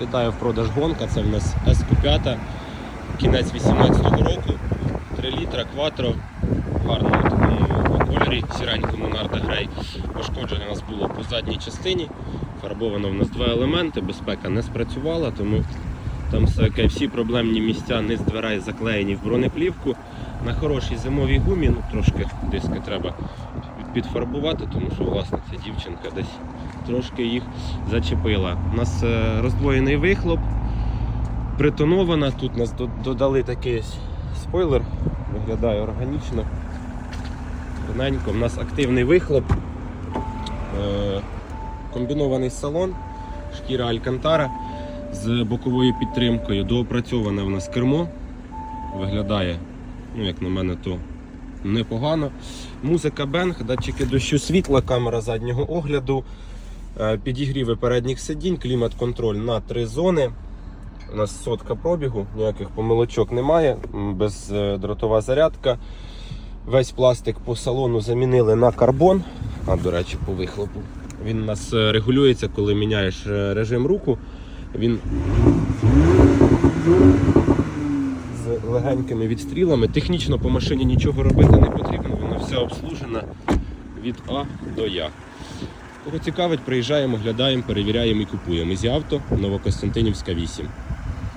Літає в продаж гонка, це в нас СК5, кінець 18-го року, 3 літра, кватро, в гарному такому кольорі, сіренькому Нарда Грей. Пошкодження у нас було по задній частині. Фарбовано в нас два елементи, безпека не спрацювала, тому там все. Всі проблемні місця низ дверей заклеєні в бронеплівку. На хорошій зимовій гумі, ну трошки диски треба підфарбувати, тому що власниця дівчинка десь трошки їх зачепила. У нас е, роздвоєний вихлоп, притонована. Тут нас додали такий спойлер, виглядає органічно. Гарненько. У нас активний вихлоп, е, комбінований салон, шкіра Алькантара з боковою підтримкою. Доопрацьоване в нас кермо. Виглядає, ну як на мене, то непогано. Музика Бенг, датчики дощу світла, камера заднього огляду, е, підігріви передніх сидінь, клімат-контроль на три зони. У нас сотка пробігу, ніяких помилочок немає, бездротова зарядка. Весь пластик по салону замінили на карбон. А, до речі, по вихлопу. Він у нас е, регулюється, коли міняєш е, режим руху. Він легенькими відстрілами. Технічно по машині нічого робити не потрібно, вона вся обслужена від А до Я. Кого цікавить, приїжджаємо, глядаємо, перевіряємо і купуємо. Ізі авто Новокостянтинівська 8.